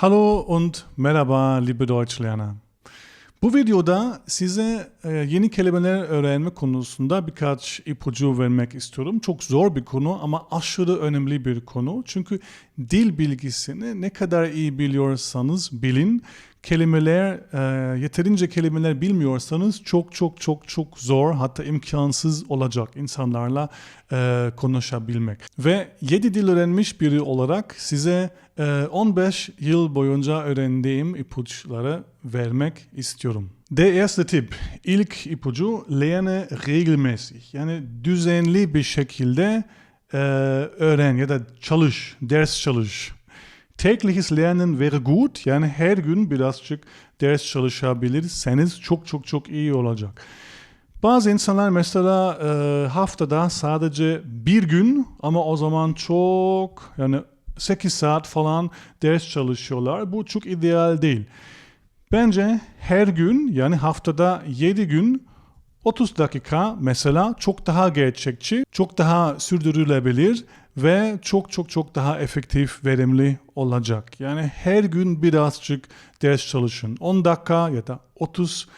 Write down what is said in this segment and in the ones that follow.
Hallo und merhaba liebe Deutschlerner. Bu videoda size e, yeni kelimeler öğrenme konusunda birkaç ipucu vermek istiyorum. Çok zor bir konu ama aşırı önemli bir konu. Çünkü dil bilgisini ne kadar iyi biliyorsanız bilin, kelimeler e, yeterince kelimeler bilmiyorsanız çok çok çok çok zor hatta imkansız olacak insanlarla e, konuşabilmek. Ve 7 dil öğrenmiş biri olarak size e, 15 yıl boyunca öğrendiğim ipuçları vermek istiyorum. Der erste Tipp, ilk ipucu lerne regelmäßig. Yani düzenli bir şekilde e, öğren ya da çalış, ders çalış. Tägliches Lernen wäre gut. Yani her gün birazcık ders çalışabilirseniz çok çok çok iyi olacak. Bazı insanlar mesela e, haftada sadece bir gün ama o zaman çok yani 8 saat falan ders çalışıyorlar. Bu çok ideal değil. Bence her gün yani haftada 7 gün 30 dakika mesela çok daha gerçekçi, çok daha sürdürülebilir ve çok çok çok daha efektif, verimli olacak. Yani her gün birazcık ders çalışın. 10 dakika ya da 30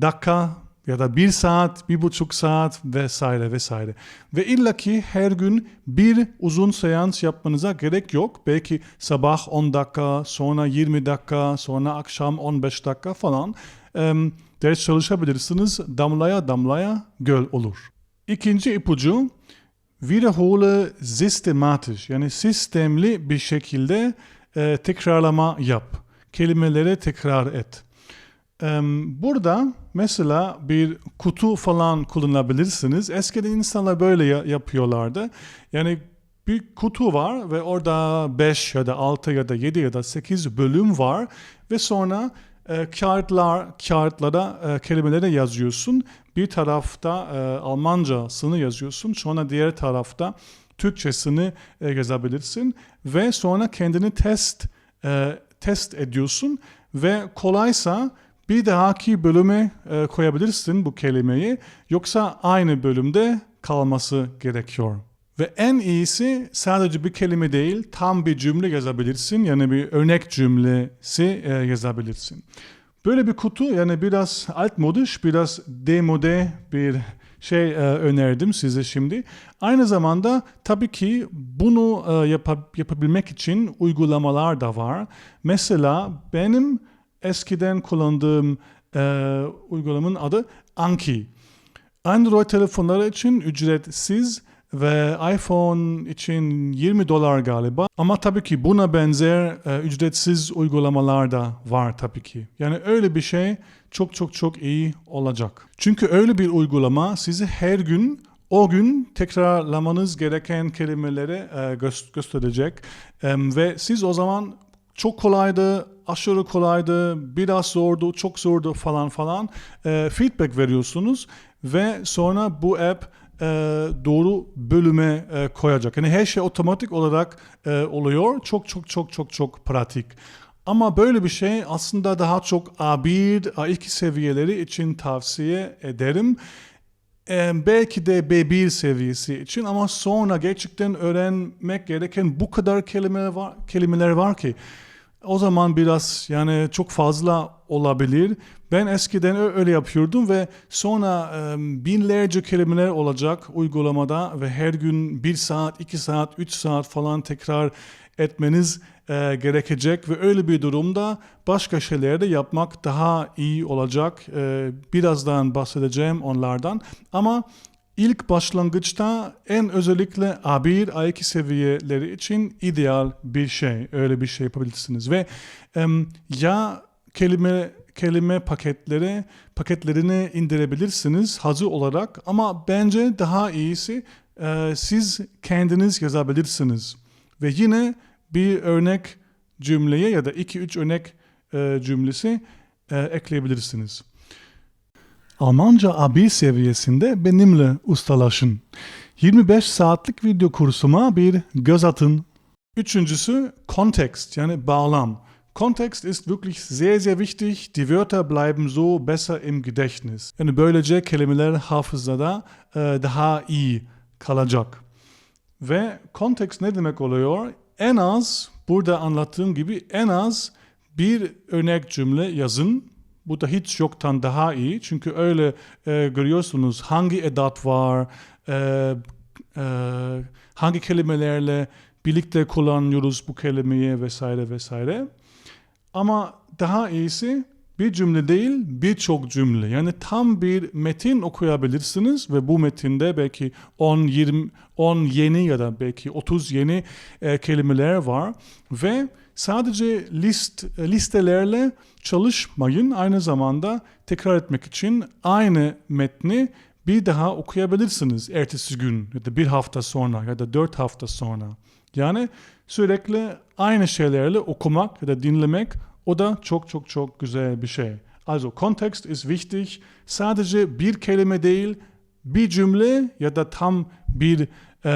dakika ya da 1 saat, 1,5 saat vesaire vesaire. Ve illaki her gün bir uzun seans yapmanıza gerek yok. Belki sabah 10 dakika, sonra 20 dakika, sonra akşam 15 dakika falan em, ders çalışabilirsiniz. Damlaya damlaya göl olur. İkinci ipucu wiederhole sistematisch yani sistemli bir şekilde e, tekrarlama yap. Kelimeleri tekrar et. Ee, Burada mesela bir kutu falan kullanabilirsiniz. Eskiden insanlar böyle ya- yapıyorlardı. Yani bir kutu var ve orada 5 ya da 6 ya da 7 ya da 8 bölüm var ve sonra e, kağıtlar kağıtlara e, kelimeleri yazıyorsun. Bir tarafta e, Almancasını yazıyorsun. Sonra diğer tarafta Türkçesini e, yazabilirsin ve sonra kendini test e, test ediyorsun ve kolaysa bir dahaki bölüme e, koyabilirsin bu kelimeyi yoksa aynı bölümde kalması gerekiyor. Ve en iyisi sadece bir kelime değil tam bir cümle yazabilirsin yani bir örnek cümlesi e, yazabilirsin. Böyle bir kutu yani biraz altmodiş, biraz demode bir şey e, önerdim size şimdi. Aynı zamanda tabii ki bunu e, yapa- yapabilmek için uygulamalar da var. Mesela benim eskiden kullandığım e, uygulamanın adı Anki. Android telefonları için ücretsiz ve iPhone için 20 dolar galiba. Ama tabii ki buna benzer e, ücretsiz uygulamalar da var tabii ki. Yani öyle bir şey çok çok çok iyi olacak. Çünkü öyle bir uygulama sizi her gün o gün tekrarlamanız gereken kelimeleri e, gö- gösterecek E, ve siz o zaman çok kolaydı, aşırı kolaydı, biraz zordu, çok zordu falan falan e, feedback veriyorsunuz ve sonra bu app e, doğru bölüme e, koyacak. Yani her şey otomatik olarak e, oluyor. Çok çok çok çok çok pratik. Ama böyle bir şey aslında daha çok A1, A2 seviyeleri için tavsiye ederim. Ee, belki de B1 seviyesi için ama sonra gerçekten öğrenmek gereken bu kadar kelime var, kelimeler var ki o zaman biraz yani çok fazla olabilir. Ben eskiden öyle yapıyordum ve sonra binlerce kelimeler olacak uygulamada ve her gün bir saat, iki saat, üç saat falan tekrar etmeniz gerekecek ve öyle bir durumda başka şeyler de yapmak daha iyi olacak. Birazdan bahsedeceğim onlardan ama ilk başlangıçta en özellikle A1, A2 seviyeleri için ideal bir şey. Öyle bir şey yapabilirsiniz ve em, ya kelime kelime paketleri paketlerini indirebilirsiniz hazır olarak ama bence daha iyisi e, siz kendiniz yazabilirsiniz ve yine bir örnek cümleye ya da iki üç örnek e, cümlesi e, ekleyebilirsiniz. Almanca A1 seviyesinde benimle ustalaşın. 25 saatlik video kursuma bir göz atın. Üçüncüsü Kontext yani bağlam. Kontext ist wirklich sehr sehr wichtig. Die Wörter bleiben so besser im Gedächtnis. Yani böylece kelimeler hafızada e, daha iyi kalacak. Ve kontekst ne demek oluyor? En az burada anlattığım gibi en az bir örnek cümle yazın. Bu da hiç yoktan daha iyi. Çünkü öyle e, görüyorsunuz hangi edat var, e, e, hangi kelimelerle birlikte kullanıyoruz bu kelimeyi vesaire vesaire. Ama daha iyisi bir cümle değil birçok cümle. Yani tam bir metin okuyabilirsiniz ve bu metinde belki 10 20 10 yeni ya da belki 30 yeni e, kelimeler var ve sadece list listelerle çalışmayın. Aynı zamanda tekrar etmek için aynı metni bir daha okuyabilirsiniz ertesi gün ya da bir hafta sonra ya da dört hafta sonra. Yani sürekli aynı şeylerle okumak ya da dinlemek o da çok çok çok güzel bir şey. Also Kontext ist wichtig. Sadece bir kelime değil, bir cümle ya da tam bir e,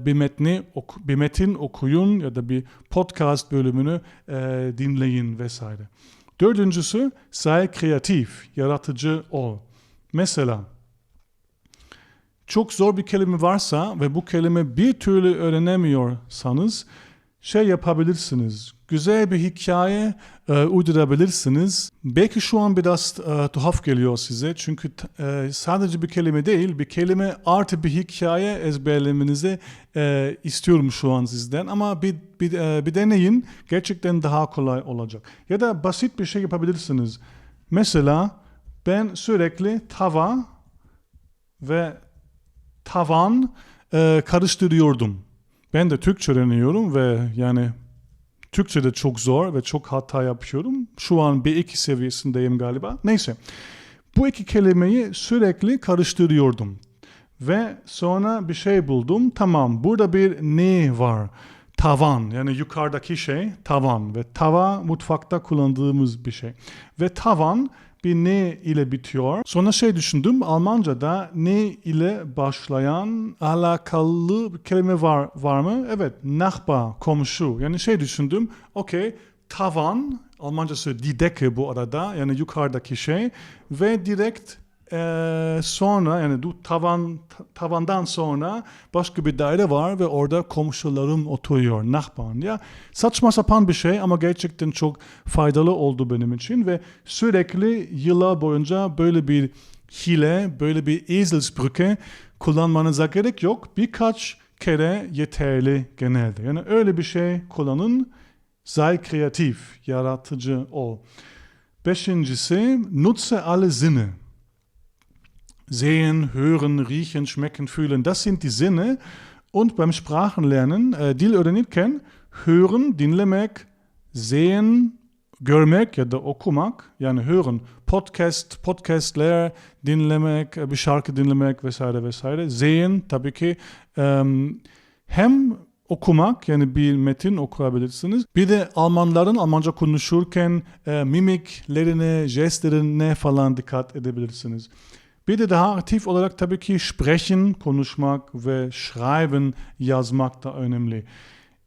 bir metni oku, bir metin okuyun ya da bir podcast bölümünü e, dinleyin vesaire. Dördüncüsü say kreatif, yaratıcı ol. Mesela çok zor bir kelime varsa ve bu kelime bir türlü öğrenemiyorsanız şey yapabilirsiniz. Güzel bir hikaye e, uydurabilirsiniz. Belki şu an biraz e, tuhaf geliyor size. Çünkü e, sadece bir kelime değil, bir kelime artı bir hikaye ezberlemenizi e, istiyorum şu an sizden. Ama bir, bir, e, bir deneyin. Gerçekten daha kolay olacak. Ya da basit bir şey yapabilirsiniz. Mesela ben sürekli tava ve tavan e, karıştırıyordum. Ben de Türkçe öğreniyorum ve yani Türkçe de çok zor ve çok hata yapıyorum. Şu an B2 seviyesindeyim galiba. Neyse. Bu iki kelimeyi sürekli karıştırıyordum. Ve sonra bir şey buldum. Tamam burada bir ne var. Tavan yani yukarıdaki şey tavan ve tava mutfakta kullandığımız bir şey. Ve tavan bir ne ile bitiyor. Sonra şey düşündüm Almanca'da ne ile başlayan alakalı bir kelime var, var mı? Evet Nachbar, komşu. Yani şey düşündüm okey tavan Almancası die Decke bu arada yani yukarıdaki şey ve direkt ee, sonra yani bu tavan tavandan sonra başka bir daire var ve orada komşularım oturuyor, Nachbarn. Ya saçma sapan bir şey ama gerçekten çok faydalı oldu benim için ve sürekli yıllar boyunca böyle bir hile, böyle bir Eselsbrücke kullanmanıza gerek yok. Birkaç kere yeterli genelde. Yani öyle bir şey kullanın. Sei kreativ, yaratıcı ol. Beşincisi, nutze alle Sinne. Sehen, hören, riechen, schmecken, fühlen, das sind die Sinne. Und beim Sprachenlernen, e, dil öğrenirken hören, dinlemek, sehen, görmek ya da okumak yani hören, podcast, podcastler dinlemek, bir şarkı dinlemek vesaire vesaire. Sehen tabii ki um, hem okumak yani bir metin okuyabilirsiniz. Bir de Almanların Almanca konuşurken e, mimiklerine, jestlerine falan dikkat edebilirsiniz. Bir de daha aktif olarak tabii ki sprechen, konuşmak ve schreiben, yazmak da önemli.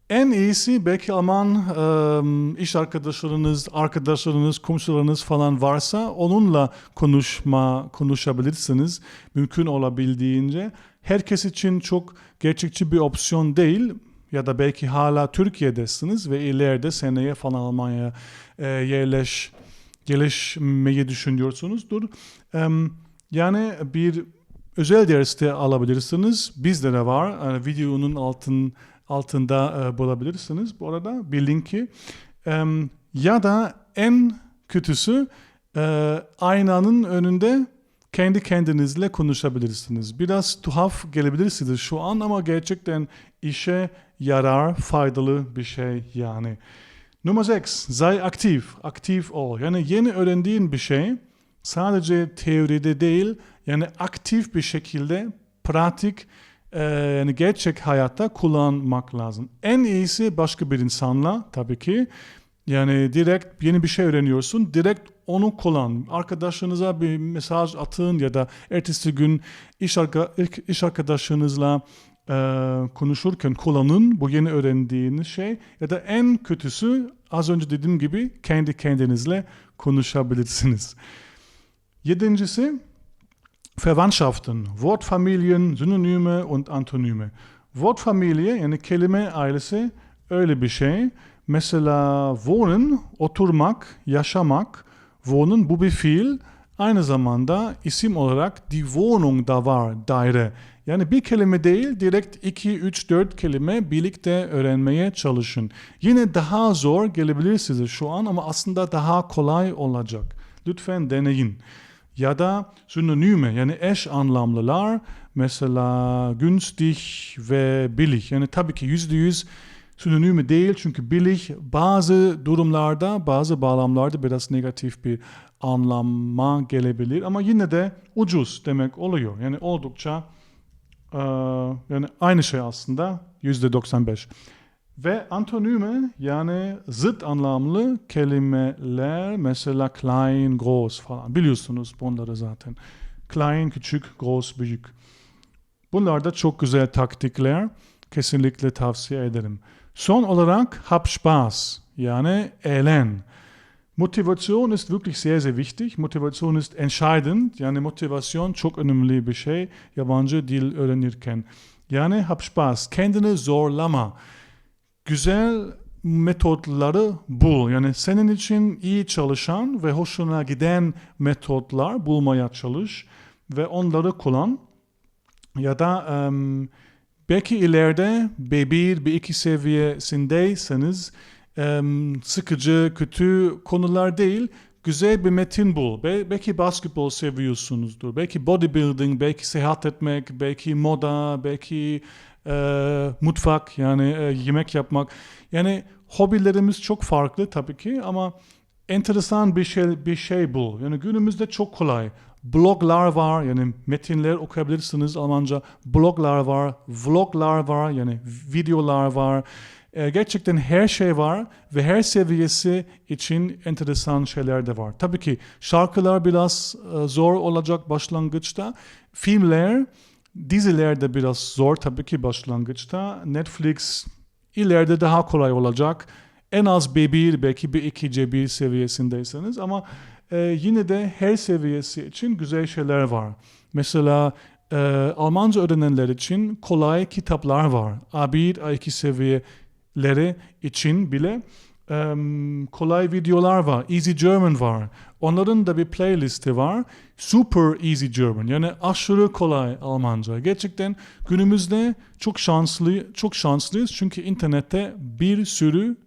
En iyisi belki Alman e, iş arkadaşlarınız, arkadaşlarınız, komşularınız falan varsa onunla konuşma, konuşabilirsiniz. Mümkün olabildiğince. Herkes için çok gerçekçi bir opsiyon değil ya da belki hala Türkiye'desiniz ve ileride seneye falan Almanya'ya e, yerleş, yerleşmeyi düşünüyorsunuzdur. Um, yani bir özel derste alabilirsiniz. Bizde de var. Yani videonun altın altında e, bulabilirsiniz bu arada bir linki. E, ya da en kötüsü e, aynanın önünde kendi kendinizle konuşabilirsiniz. Biraz tuhaf gelebilir size şu an ama gerçekten işe yarar, faydalı bir şey yani. Nummer 6. Sei aktiv. Aktiv ol. Yani yeni öğrendiğin bir şey sadece teoride değil yani aktif bir şekilde pratik e, yani gerçek hayatta kullanmak lazım. En iyisi başka bir insanla tabii ki. Yani direkt yeni bir şey öğreniyorsun. Direkt onu kullan. Arkadaşınıza bir mesaj atın ya da ertesi gün iş, arka, iş arkadaşınızla e, konuşurken kullanın bu yeni öğrendiğiniz şey. Ya da en kötüsü az önce dediğim gibi kendi kendinizle konuşabilirsiniz. Yedincisi Verwandtschaften, Wortfamilien, Synonyme und Antonyme. Wortfamilie yani kelime ailesi öyle bir şey. Mesela wohnen, oturmak, yaşamak. Wohnen bu bir fiil. Aynı zamanda isim olarak die Wohnung da var, daire. Yani bir kelime değil, direkt 2, 3, 4 kelime birlikte öğrenmeye çalışın. Yine daha zor gelebilir size şu an ama aslında daha kolay olacak. Lütfen deneyin. Ya da synonyme yani eş anlamlılar mesela günstig ve billig. Yani tabii ki yüzde yüz synonyme değil çünkü billig bazı durumlarda bazı bağlamlarda biraz negatif bir anlama gelebilir ama yine de ucuz demek oluyor. Yani oldukça yani aynı şey aslında yüzde 95. Ve antonime yani zıt anlamlı kelimeler mesela klein, groß falan biliyorsunuz bunları zaten. Klein, küçük, groß, büyük. Bunlar da çok güzel taktikler. Kesinlikle tavsiye ederim. Son olarak hab Spaß yani eğlen. Motivation ist wirklich sehr sehr wichtig. Motivation ist entscheidend. Yani motivasyon çok önemli bir şey yabancı dil öğrenirken. Yani hab Spaß. Kendini zorlama. Güzel metotları bul. Yani senin için iyi çalışan ve hoşuna giden metotlar bulmaya çalış ve onları kullan. Ya da em, belki ileride B1, B2 seviyesindeyseniz em, sıkıcı, kötü konular değil, güzel bir metin bul. Be- belki basketbol seviyorsunuzdur, belki bodybuilding, belki seyahat etmek, belki moda, belki e, mutfak yani e, yemek yapmak. Yani hobilerimiz çok farklı tabii ki ama enteresan bir şey bir şey bul. Yani günümüzde çok kolay. Bloglar var yani metinler okuyabilirsiniz Almanca. Bloglar var, vloglar var yani videolar var. Ee, gerçekten her şey var ve her seviyesi için enteresan şeyler de var. Tabii ki şarkılar biraz e, zor olacak başlangıçta. Filmler, diziler de biraz zor tabii ki başlangıçta. Netflix ileride daha kolay olacak. En az B1 belki B2 C1 seviyesindeyseniz ama e, yine de her seviyesi için güzel şeyler var. Mesela e, Almanca öğrenenler için kolay kitaplar var. A1, A2 seviyeleri için bile e, kolay videolar var. Easy German var. Onların da bir playlisti var. Super Easy German yani aşırı kolay Almanca. Gerçekten günümüzde çok şanslı çok şanslıyız çünkü internette bir sürü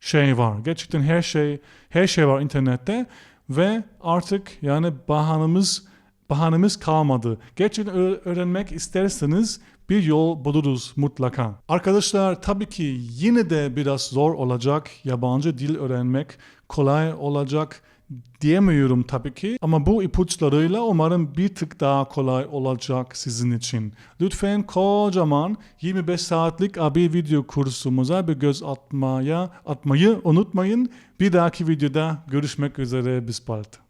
şey var. Gerçekten her şey her şey var internette ve artık yani bahanemiz bahanemiz kalmadı. Gerçekten öğrenmek isterseniz bir yol buluruz mutlaka. Arkadaşlar tabii ki yine de biraz zor olacak yabancı dil öğrenmek kolay olacak diyemiyorum tabii ki ama bu ipuçlarıyla umarım bir tık daha kolay olacak sizin için. Lütfen kocaman 25 saatlik AB video kursumuza bir göz atmaya atmayı unutmayın. Bir dahaki videoda görüşmek üzere bis bald.